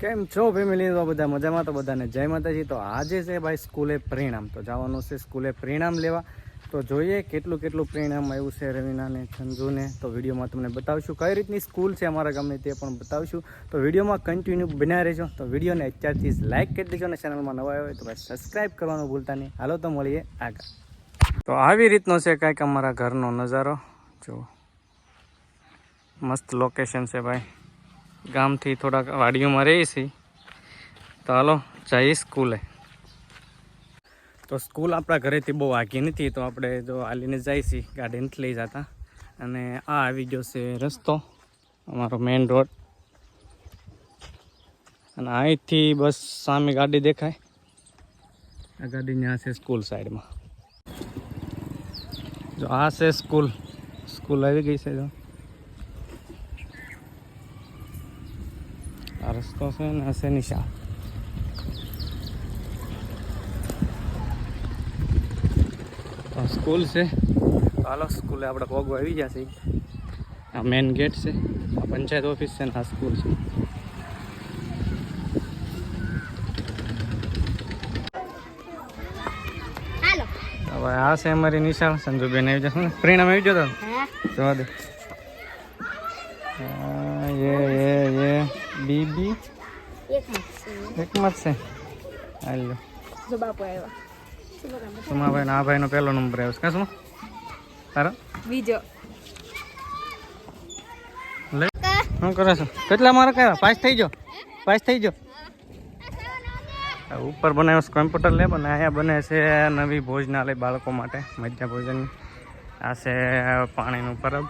કેમ છો ફેમિલી તો બધા મજામાં, તો બધાને જય માતાજી. તો આજે છે ભાઈ સ્કૂલે પરિણામ. તો જવાનું છે સ્કૂલે પરિણામ લેવા. તો જોઈએ કેટલું કેટલું પરિણામ આવ્યું છે રવિનાને સંજુને તો વિડીયોમાં તમને બતાવશું કઈ રીતની સ્કૂલ છે અમારા ગામની તે પણ બતાવશું. તો વિડીયોમાં કન્ટિન્યુ બન્યા રહેજો. તો વિડીયોને અત્યારથી જ લાઇક કરી દેજો અને ચેનલમાં નવા હોય તો ભાઈ સબસ્ક્રાઈબ કરવાનું ભૂલતા નહીં. હાલો, તો મળીએ આગળ. તો આવી રીતનો છે કાંઈક અમારા ઘરનો નજારો. જો, મસ્ત લોકેશન છે ભાઈ. ગામથી થોડાક વાડીઓમાં રહીએ છીએ તો હાલો, જઈએ સ્કૂલે. તો સ્કૂલ આપણા ઘરેથી બહુ આગી નથી, તો આપણે જો હાલીને જઈએ છીએ ગાડી નથી લઈ જતા. અને આ આવી ગયો છે રસ્તો, અમારો મેઇન રોડ. અને અહીંથી બસ સામે ગાડી દેખાય. આ ગાડી ત્યાં છે સ્કૂલ સાઈડમાં. જો આ છે સ્કૂલ. સ્કૂલ આવી ગઈ છે જો આ રસ્તો છે ને આ છે સ્કૂલ છે હાલો સ્કૂલે આપણે પગ આવી ગયા છે આ મેઇન ગેટ છે આ પંચાયત ઓફિસ છે ને આ સ્કૂલ છે હવે આ છે અમારી નિશાળ સંજુબેન આવી જશે ને પરિણામ આવી જતો જવા દે બી બી એકમાં જ છે. હાલો. જો બાપુ આવ્યા સુમાભાઈ આ ભાઈનો પહેલો નંબર આવ્યો છે. શું? તારો? બીજો. લે શું કરે છો? કેટલા માર્ક આવ્યા? પાસ થઈ જો પાસ થઈ જો ઉપર બનાવ્યો છે કોમ્પ્યુટર લેબ અને અહીંયા બને છે નવી ભોજનાલય બાળકો માટે મધ્ય ભોજનની. આ છે પાણીનું પરબ.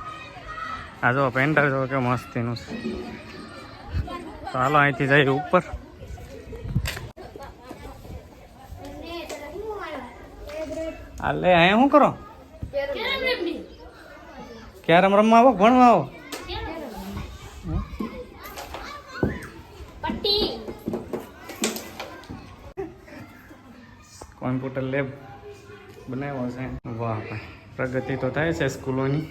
આ જો પેન્ટર જો કે મસ્તીનું છે. તો હાલો, અહીંથી જઈએ ઉપર. હાલે અહીંયા શું કરો? ક્યારેમ રમવા આવો ભણવા આવો? કોમ્પ્યુટર લેબ બનાવ્યો છે. વાહ પ્રગતિ તો થાય છે સ્કૂલોની.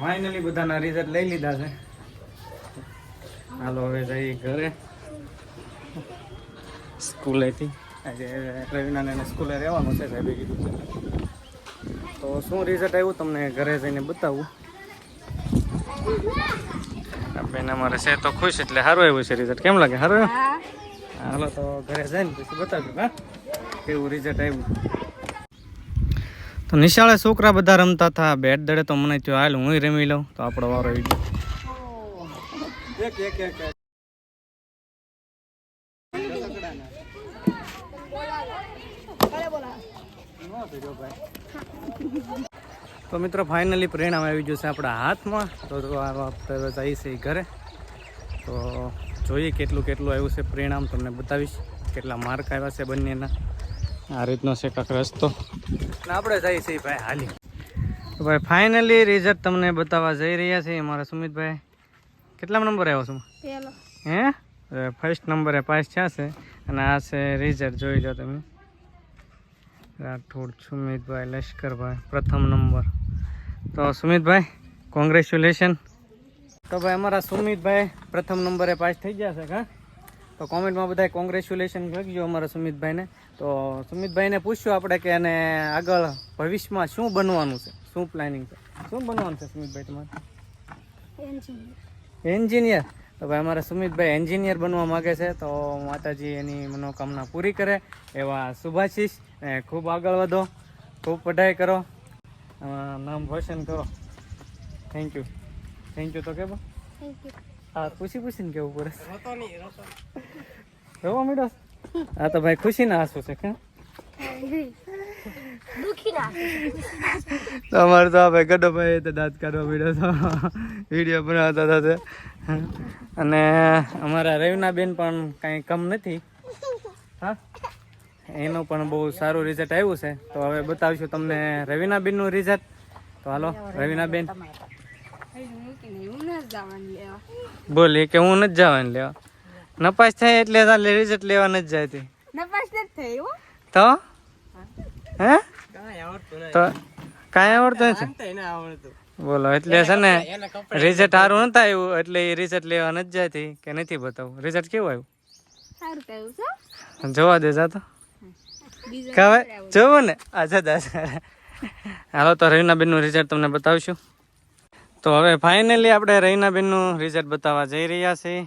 ફાઇનલી બધાના રિઝલ્ટ લઈ લીધા છે. હાલો હવે જઈએ ઘરે. સ્કૂલેથી આજે રવિનાને સ્કૂલે રહેવાનું છે સાહેબે કીધું છે. તો શું રિઝલ્ટ આવ્યું તમને ઘરે જઈને બતાવું? બેન અમારે છે તો ખુશ એટલે સારું આવ્યું છે રિઝલ્ટ કેમ લાગે? સારું આવ્યું? હાલો તો ઘરે જઈને પછી બતાવજો હા? કેવું રિઝલ્ટ આવ્યું? તો નિશાળે છોકરા બધા રમતા હતા બેટ દડે તો મને થયો હાલ હું રમી લઉં તો આપણો વારો આવી ગયો. એક એક એક તો મિત્રો ફાઇનલી પરિણામ આવી ગયું છે આપણા હાથમાં. તો આપણે જઈએ છીએ ઘરે. તો જોઈએ કેટલું કેટલું આવ્યું છે પરિણામ, તમને બતાવીશ. કેટલા માર્ક આવ્યા છે બંનેના. આ રીતનો છે કાંક રસ્તો. આપણે જઈએ છીએ ભાઈ હાલી. તો ભાઈ ફાઇનલી રિઝલ્ટ તમને બતાવવા જઈ રહ્યા છીએ અમારા સુમિતભાઈ. કેટલા નંબર આવ્યો છું? હે? ફર્સ્ટ નંબરે પાસ થયા છે અને આ છે રિઝલ્ટ જોઈ લો તમે. રાઠોડ સુમિતભાઈ લશ્કરભાઈ પ્રથમ નંબર. તો સુમિતભાઈ કોંગ્રેચ્યુલેશન તો ભાઈ અમારા સુમિતભાઈ પ્રથમ નંબરે પાસ થઈ ગયા છે હા? તો કોમેન્ટમાં બધા કોંગ્રેચ્યુલેશન લખજો અમારા સુમિતભાઈને. તો સુમિતભાઈને પૂછ્યું આપણે કે એને આગળ ભવિષ્યમાં શું બનવાનું છે? શું પ્લાનિંગ છે? શું બનવાનું છે સુમિતભાઈ તમારે? એન્જિનિયર. તો ભાઈ અમારા સુમિતભાઈ એન્જિનિયર બનવા માગે છે તો માતાજી એની મનોકામના પૂરી કરે એવા શુભાશીષ ને ખૂબ આગળ વધો ખૂબ પઢાઈ કરો. નામ રોશન કરો. થેન્ક યુ થેન્ક યુ તો કે હા પૂછી પૂછીને કેવું પડે? રવા મીડો હા તો ભાઈ ખુશીના આંસુ છે કે તો અમારે તો આપણે ગડો ભાઈ તો દાંત કાઢવા પડ્યો તો વીડિયો બનાવતા હતા તે. અને અમારા રવિના બેન પણ કાંઈ કમ નથી. હા? એનું પણ બહુ સારું રિઝલ્ટ આવ્યું છે. તો હવે બતાવીશું તમને રવિના બેનનું રિઝલ્ટ તો હાલો રવિના બેન. બોલી કે હું નથી જવાની લેવા. નપાસ થાય એટલે રિઝલ્ટ લેવા નથી જાય તો? હે? તો કાંઈ આવડતું નથી? બોલો એટલે છે ને રિઝલ્ટ સારું નતા આવ્યું એટલે એ રિઝલ્ટ લેવા નથી જતી કે નથી બતાવું રિઝલ્ટ કેવું આવ્યું? સારું કહ્યું છો. જોવા દે જા તો કહેવાય જોવો ને. આજા દાદા હાલો તો રહીનાબેનનું રિઝલ્ટ તમને બતાવશું. તો હવે ફાઇનલી આપણે રહીનાબેનનું રિઝલ્ટ બતાવવા જઈ રહ્યા છીએ.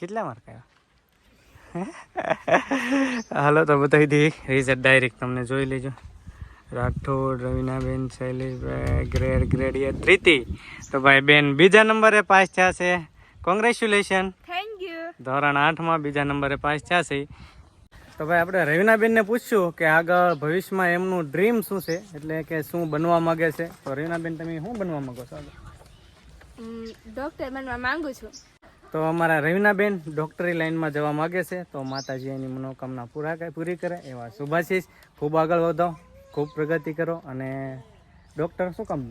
કેટલા માર્ક આવ્યા? હાલો તો બતાવી દઈએ રિઝલ્ટ ડાયરેક્ટ તમને જોઈ લેજો. Rathod Ravinaben Shaileshbhai grade grade A Priti તો ભાઈ બેન બીજા નંબરે પાસ થયા છે. કોંગ્રેચ્યુલેશન થેન્ક યુ ધોરણ આઠમાં બીજા નંબરે પાસ થયા છે. તો ભાઈ આપણે રવિનાબેનને પૂછશું કે આગળ ભવિષ્યમાં એમનું ડ્રીમ શું છે? એટલે કે શું બનવા માગે છે? તો રવિનાબેન તમે શું બનવા માંગો છો ડોક્ટર બનવા માંગુ છું. તો અમારા રવિનાબેન ડોક્ટરી લાઈનમાં જવા માગે છે. તો માતાજી એની મનોકામના પૂરા કરે- પૂરી કરે. એવા શુભાશીષ. ખૂબ આગળ વધો. ખૂબ પ્રગતિ કરો અને ડોક્ટર શું કામ?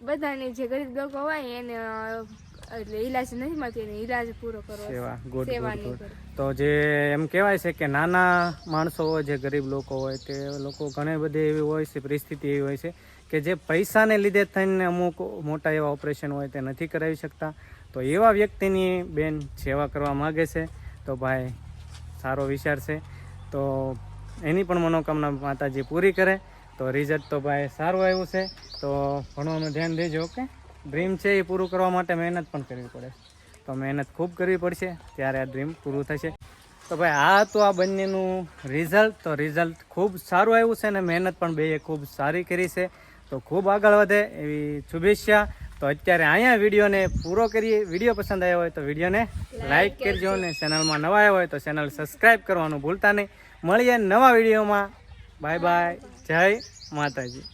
બધાને જે ગરીબ લોકો હોય એને એટલે ઈલાજ નથી મળતી એને ઈલાજ પૂરો કરવો સેવા ગુડ ગુડ. તો જે એમ કહેવાય છે કે નાના માણસો હોય જે ગરીબ લોકો હોય તે લોકો ઘણી બધી એવી હોય છે પરિસ્થિતિ એવી હોય છે કે જે પૈસાને લીધે થઈને અમુક મોટા એવા ઓપરેશન હોય તે નથી કરાવી શકતા. તો એવા વ્યક્તિની બેન સેવા કરવા માગે છે. તો ભાઈ સારો વિચાર છે. તો એની પણ મનોકામના માતાજી પૂરી કરે. તો રિઝલ્ટ તો ભાઈ સારું આવ્યું છે. તો ભણવાનું ધ્યાન દેજો ઓકે? ડ્રીમ છે એ પૂરું કરવા માટે મહેનત પણ કરવી પડે. તો મહેનત ખૂબ કરવી પડશે. ત્યારે આ ડ્રીમ પૂરું થશે. તો ભાઈ આ તો આ બંનેનું રિઝલ્ટ તો રિઝલ્ટ ખૂબ સારું આવ્યું છે ને મહેનત પણ બેએ ખૂબ સારી કરી છે. તો ખૂબ આગળ વધે એવી શુભેચ્છા. તો અત્યારે અહીંયા વિડીયોને પૂરો કરીએ. વીડિયો પસંદ આવ્યો હોય તો વિડીયોને લાઇક કરજો. અને ચેનલમાં નવા આવ્યા હોય તો ચેનલ સબસ્ક્રાઈબ કરવાનું ભૂલતા નહીં. મળીએ નવા વિડીયોમાં. Bye bye. જય માતાજી.